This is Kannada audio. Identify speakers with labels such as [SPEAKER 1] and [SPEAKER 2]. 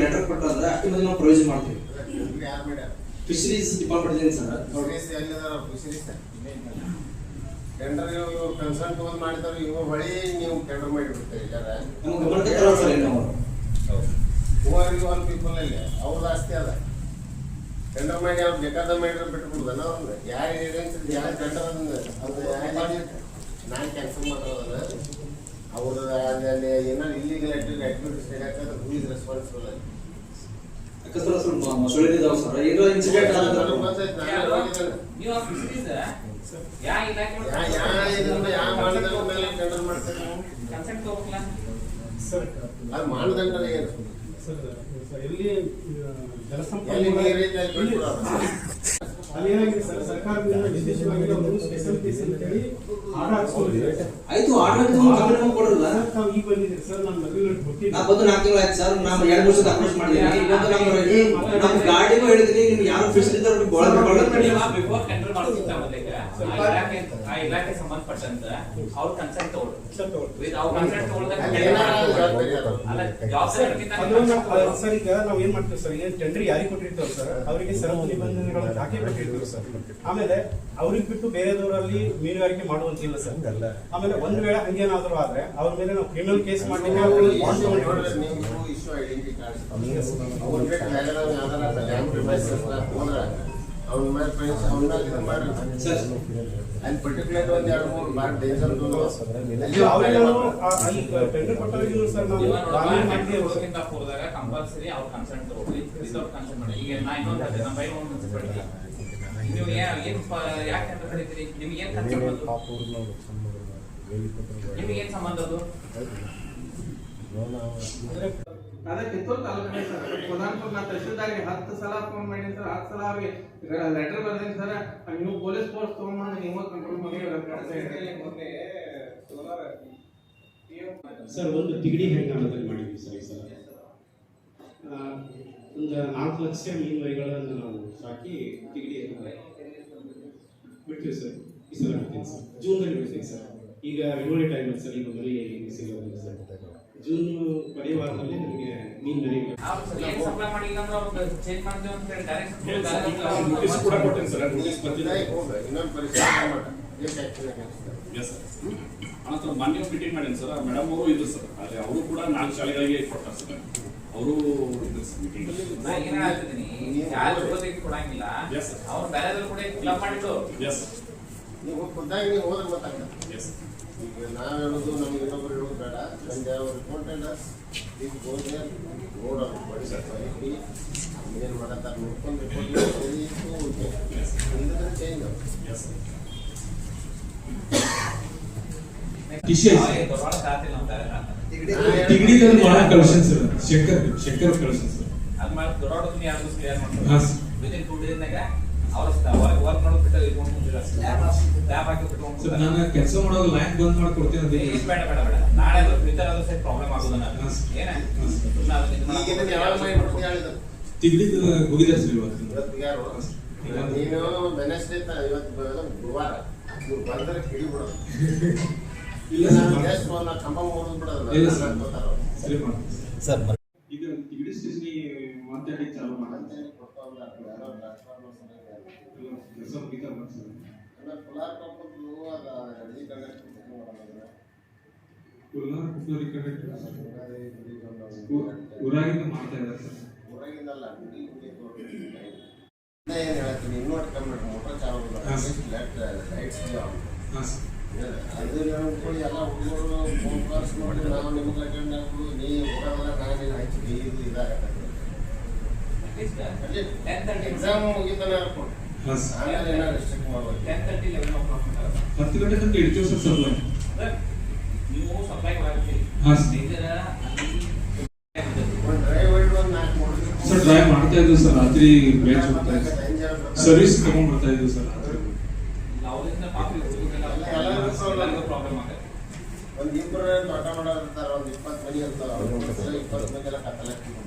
[SPEAKER 1] ಲೆಟರ್ ಒಂದು ಕೊಟ್ಟು ಅಂದ್ರೆ ಅಷ್ಟು ಮಂದಿ ನಾವು ಪ್ರೊವಿಷನ್ ಮಾಡ್ತೀವಿ ಫಿಶರೀಸ್ ಡಿಪಾರ್ಟ್ಮೆಂಟ್ ಸರ್
[SPEAKER 2] ಟೆಂಡರ್ ಇವ್ರು ಕನ್ಸಲ್ಟ್ ತಗೊಂಡ್ ಮಾಡಿದವ್ರು ಇವ ಹೊಳಿ ನೀವು
[SPEAKER 1] ನಾವು
[SPEAKER 2] ಓವರ್ ಪೀಪಲ್ ಅಲ್ಲಿ ಅವ್ರದ್ದು ಆಸ್ತಿ ಅದ ಟೆಂಡರ್ ಮಾಡಿ ಅವ್ರು ಬೇಕಾದ ಮಾಡಿರೋ ಬಿಟ್ಬಿಡ್ದನ ಅವ್ರನ್ನ ಯಾರು ಏಜೆನ್ಸಿ ಯಾರು ಟೆಂಡರ್ ಅದು ನಾನು ಕ್ಯಾನ್ಸಲ್ ಮಾಡೋದಲ್ಲ ಅವ್ರದ್ದು ಅಲ್ಲಿ ಏನಾದ್ರು ಇಲ್ಲಿಗಲ್ ಆಕ್ಟಿವಿಟೀಸ್ ನಡೆಯಕ್ಕೆ ಹೂ ಇಸ್ ರೆಸ್ಪಾನ್ಸಿಬಲ್ ಅಲ್ಲಿ
[SPEAKER 1] ಅಕಸ್ಮಾತ್ ಸ್ವಲ್ಪ ಸರ್ ಏನೋ ಇನ್ಸಿಡೆಂಟ್ ಆದ್ರೆ
[SPEAKER 3] ನೀವು
[SPEAKER 4] ಎಲ್ಲಿ ಜಲಸಂಪನ್ಮೂಲ
[SPEAKER 2] ಅಲ್ಲಿ.
[SPEAKER 4] ಏನಾಗಿದೆ ಸರ್. ಸರ್ಕಾರದಿಂದ ವಿಶೇಷವಾಗಿ ಒಂದು ಸ್ಪೆಷಲ್ ಕೇಸ್ ಅಂತೇಳಿ ಆರ್ಡರ್ ಹಾಕ್ಸ್ಕೊಂಡಿದ್ದಾರೆ
[SPEAKER 1] ಆಯ್ತು ಆರ್ಡರ್ ಕೊಡಲ್ಲ
[SPEAKER 4] ಸರ್, ತಾವು ಈಗ ಬಂದಿದ್ದೀರಿ ಸರ್. ನಾನು ಮದುವೆ
[SPEAKER 1] ನಾ
[SPEAKER 4] ಗೊತ್ತಿಲ್ಲ
[SPEAKER 1] ಬಂದು ನಾಲ್ಕು ತಿಂಗಳು ಆಯ್ತು ಸರ್. ನಾವು ಎರಡು ವರ್ಷದ ಅಪ್ರೋಚ್ ಮಾಡಿದ್ದೀನಿ ಇವತ್ತು ನಮ್ಮ ನಮ್ಮ ಗಾಡಿಗೂ ಹೇಳಿದ್ದೀನಿ ನಿಮ್ಗೆ ಯಾರು ಫಿಶರೀಸ್ ಅವ್ರಿಗೆ ಗೋಳ
[SPEAKER 3] ಬಿಫೋರ್ ಟೆಂಡರ್ ಮೊದಲಿಗೆ ಆ ಇಲಾಖೆ ಸಂಬಂಧಪಟ್ಟಂತ ಅವ್ರ ಕನ್ಸೆಂಟ್ ತಗೊಳ್ಳಿ
[SPEAKER 4] ಸರ್.
[SPEAKER 3] ವಿತ್ ಅವ್ರ
[SPEAKER 4] ನಾವು- ಸರ್ ಈಗ ನಾವು ಏನ್ ಮಾಡ್ತೀವಿ ಸರ್? ಏನ್ ಟೆಂಡರ್ ಯಾರಿಗೆ ಕೊಟ್ಟಿರ್ತೀವಿ ಸರ್ ಅವರಿಗೆ ಸರಕು ನಿಬಂಧನೆಗಳನ್ನು ಹಾಕಿ ಕೊಟ್ಟಿರ್ತೀವಿ ಸರ್. ಆಮೇಲೆ ಅವ್ರಿಗೆ ಬಿಟ್ಟು ಬೇರೆದವರಲ್ಲಿ ಮೀನುಗಾರಿಕೆ ಮಾಡುವಂತಿಲ್ಲ ಸರ್. ಆಮೇಲೆ ಒಂದ್ ವೇಳೆ ಹಂಗೇನಾದ್ರು ಆದ್ರೆ ಅವ್ರ ಮೇಲೆ ನಾವು ಕ್ರಿಮಿನಲ್ ಕೇಸ್ ಮಾಡ್ಲಿಕ್ಕೆ
[SPEAKER 2] ಅವ್ರು ಅವ್ನ ಮೇಲೆ ಇದು ಅಲ್ಲಿ ಪರ್ಟಿಕ್ಯುಲರ್ ಒಂದ್ ಎರಡು ಮೂರು ಬಾರಿ ಡೇಂಜರ್
[SPEAKER 4] ಇದು ಅವ್ರಿಗೆ ನಾವು ಆ- ಅಲ್ಲಿ ಟೆಂಡರ್ ಸರ್ ನಾವು. ದಾಳಿ ಮಾಡಿದ್ದೇವೆ ಸರ್.
[SPEAKER 3] ಹೋದಾಗ ಕಂಪಲ್ಸರಿ ಅವ್ರ ವಿತೌಟ್ ಮಾಡಿ. ಈಗ ನಾ ಇನ್ನೊಂದು ಹೇಳ್ತೇನೆ ನಮ್ಮ ಬೈ ಒಂದು ಮುನ್ಸಿಪಾಲಿಟಿ ನೀವು ಏನ್ ಏನ್ ಯಾಕೆ ಅಂತ ಕರೀತೀರಿ? ನಿಮ್ಗೆ ಏನ್ ಕನ್ಸೆಂಟ್ ಬಂತು? ನಿಮ್ಗೆ ಏನ್ ಸಂಬಂಧ ಅದು?
[SPEAKER 5] ಅದೇ ಕಿತ್ತೂರು ತಾಲೂಕಿನ ಸರ್. ಪ್ರಧಾನಪುರ ನಾ ತಹಶೀಲ್ದಾರ್ಗೆ ಹತ್ತು ಸಲ ಫೋನ್ ಮಾಡೀನಿ ಸರ್ ಹತ್ತು ಸಲ ಅವ್ರಿಗೆ ಲೆಟರ್ ಬರ್ದೇನಿ ಸರ್. ನೀವು ಪೊಲೀಸ್ ಫೋರ್ಸ್ ತೊಗೊಂಬಂದು ನೀವು ಕಂಟ್ರೋಲ್ ಮಾಡಿ
[SPEAKER 4] ಸರ್. ಒಂದು ತಿಗಡಿ ಹೆಂಗಾಣದಲ್ಲಿ ಮಾಡಿದ್ವಿ ಸರ್ ಈ ಸಲ. ಒಂದು ನಾಲ್ಕು ಲಕ್ಷ ಮೀನುಮರಿಗಳನ್ನು ನಾವು ಸಾಕಿ ತಿಗಡಿ ಬಿಡ್ತೀವಿ ಸರ್. ಈ ಸಲ ಬಿಡ್ತೀನಿ ಸರ್. ಜೂನ್ದಲ್ಲಿ ಬಿಡ್ತೀನಿ ಸರ್. ಈಗ ಇಳುವರಿ ಟೈಮ್ ಸರ್ ಈಗ ಮರಿ ಸಿಗೋದಿಲ್ಲ ಸರ್. ಜೂನ್ ಪರಿವಾರದಲ್ಲಿ ವಾರದಲ್ಲಿ ನಮಗೆ ಮೀನು ಮರಿ
[SPEAKER 3] ಅವ್ರು ಸಪ್ಲೈ ಮಾಡಿಲ್ಲ ಅಂದ್ರೆ ಅವ್ರು ಚೇಂಜ್ ಮಾಡ್ತೇವೆ ಅಂತ ಹೇಳಿ
[SPEAKER 6] ನೋಟಿಸ್ ಕೂಡ ಕೊಟ್ಟೆ ಸರ್ ನೋಟಿಸ್ ಬಂದಿದೆ
[SPEAKER 2] ಇನ್ನೊಂದು ಪರಿಶೀಲನೆ ಮಾಡಿ
[SPEAKER 6] ಎಸ್ ಸರ್ ಅನಂತರ ಮೊನ್ನೆ ಮೀಟಿಂಗ್ ಮಾಡೀನಿ ಸರ್ ಮೇಡಮ್ ಅವರು ಇದ್ರು ಸರ್ ಆದರೆ ಅವರು ಕೂಡ ನಾಲ್ಕು ಶಾಲೆಗಳಿಗೆ ಕೊಟ್ಟಾರೆ ಸರ್ ಅವರು ಇದ್ರು ಸರ್ ಮೀಟಿಂಗ್
[SPEAKER 3] ಏನ್ ಕೊಡಂಗಿಲ್ಲ. ಅವ್ರು ಬೇರೆ ಕೂಡ ಮಾಡಿದ್ರು
[SPEAKER 6] ಎಸ್
[SPEAKER 2] ನೀವು ಖುದ್ದಾಗಿ ನೀವು ಹೋದ್ರೆ ಗೊತ್ತಾಗ್ತದೆ.
[SPEAKER 6] ಎಸ್
[SPEAKER 2] ಈಗ ನಾವು ಹೇಳೋದು ನಮ್ಗೆ ಇನ್ನೊಬ್ರು ಹೇಳೋದು ಬೇಡ. ಒಂದು ರಿಪೋರ್ಟೆಡ್ ಈಗ ಹೋದ್ರೆ ನೋಡೋದು. ಬಡಿಸಿ ಏನು ಮಾಡತ್ತಾರೆ ನೋಡ್ಕೊಂಡು ರಿಪೋರ್ಟ್ ಇಲ್ಲದ್ರೆ ಚೇಂಜ್
[SPEAKER 6] ಎಸ್
[SPEAKER 3] ದೊಡ್ಡ ಖಾತಿಲ್ಲ ಅಂತ
[SPEAKER 7] ತಿಗಡಿದಲ್ಲಿ ಭಾಳ ಕಳ್ಸನ್ ಸರ್ ಶಂಕರ್ ಶಂಕರ್ ಕಳ್ಸನ್ ಸರ್
[SPEAKER 3] ಅದ್ ಮಾಡಿ ದೊಡ್ಡ ಯಾರು ಕ್ಲಿಯರ್
[SPEAKER 7] ಹಾ,
[SPEAKER 3] ಮಾಡ್ತಾರೆ
[SPEAKER 7] sir.
[SPEAKER 3] ವಿದಿನ್ ಟೂ ಡೇಸ್ನಾಗ
[SPEAKER 7] ನಾನು ಕೆಲಸ ಮಾಡೋ ಲೈನ್ ಬಂದ್ ಮಾಡಿ ಕೊಡ್ತೀನಿ ಅದೇ.
[SPEAKER 3] ಬೇಡ ಬೇಡ ಬೇಡ. ನಾಳೆ ಫ್ಯೂಚರ್ ಅದು ಸರಿ ಪ್ರಾಬ್ಲಮ್ ಆಗೋದನ್ನ. ಏನ?
[SPEAKER 7] ತಿಗಡಿದ ಹೋಗಿದ್ದಾರೆ ಸರ್ ಇವತ್ತು
[SPEAKER 2] ಇವತ್ತು ಯಾರು ನೀನು ವೆನೆಸ್ಡೇ ಇವತ್ತು ಗುರುವಾರ. ಇವ್ರು ಬಂದ್ರೆ ಹಿಡಿಬಿಡೋದು
[SPEAKER 7] ಇಲ್ಲ
[SPEAKER 2] ಇಲ್ಲ
[SPEAKER 7] ಸರ್
[SPEAKER 2] ಕಂಬ ಮುರಿದು ಬಿಡೋದು.
[SPEAKER 7] ಇಲ್ಲ ಸರ್. ಸರಿ ಮಾಡ್ತೀನಿ
[SPEAKER 3] ಸರ್
[SPEAKER 7] ಈಗ ತಿಗಡಿ ಸ್ಟೇಷನ್ ಮಾತಾಡಿ ಚಾಲು ಮಾಡಿ
[SPEAKER 2] ಟ್ರಾನ್ಸ್ಫಾರ್ಮರ್ ಸರಿಯಾಗಿ
[SPEAKER 7] ಕೆಲಸ ಮುಗಿತಾ
[SPEAKER 2] ಮಾಡೋದು
[SPEAKER 7] ಕುಲ್ಲಾರ ಕುಕ್ಕರಿ ಕಡೆ ಊರಾಗಿಂದ ಮಾಡ್ತಾ ಇದ್ದಾರೆ ಸರ್
[SPEAKER 2] ಊರಾಗಿಂದಲ್ಲ. ಇನ್ನ ಹೇಳ್ತೀನಿ ಮೋಟರ್. ಲೈಟ್ಸ್
[SPEAKER 7] ಸರ್
[SPEAKER 2] ಹುಡುಗರು ಫೋನ್ ಕಾಲ್ಸ್ ಮಾಡಿ ನಾವು ನಿಮ್ಗೆ ಅಟೆಂಡ್ ಆಗ್ಬೋದು ನೀ ಹೋಗೋದಲ್ಲ ನಾನು ಹಚ್ಚಿ ಇದು ಇದಾಗತ್ತೆ ಎಕ್ಸಾಮ್ ಮುಗಿತಾನೆ ಹೇಳ್ಕೊಂಡು
[SPEAKER 7] ಹತ್ತು ಗಂಟೆ ತನಕ ಇಡ್ತೀವಿ ಸರ್ ಸಪ್ಲೈ
[SPEAKER 3] ನೀವು ಸಪ್ಲೈ
[SPEAKER 7] ಹಾಂ ಸರ್
[SPEAKER 3] ಇದರ
[SPEAKER 2] ಡ್ರೈವರ್ ಒಂದು ನಾಲ್ಕು ಮೂರು
[SPEAKER 7] ಸರ್ ಡ್ರೈವ್ ಮಾಡ್ತಾ ಇದ್ವಿ ಸರ್. ರಾತ್ರಿ ಬ್ಯಾಚ್ ಹೋಗ್ತಾ ಇದ್ವಿ. ಸರ್ವಿಸ್ ತಗೊಂಡ್ ಬರ್ತಾ ಇದ್ವಿ ಸರ್ ರಾತ್ರಿ.
[SPEAKER 3] ಅವರಿಂದ ಪಾಪ ಎಲ್ಲರಿಗೂ ಪ್ರಾಬ್ಲಮ್ ಆಗುತ್ತೆ
[SPEAKER 2] ಒಂದು ಇಬ್ಬರು ತೋಟ ಮಾಡೋದಿರ್ತಾರೆ ಒಂದು ಇಪ್ಪತ್ತು ಮನೆ ಇರ್ತಾವೆ ಇಪ್ಪತ್ತು ಮಂದಿ ಎಲ್ಲ ಕತ್ತಲಾಗ್ತಿದ್ರು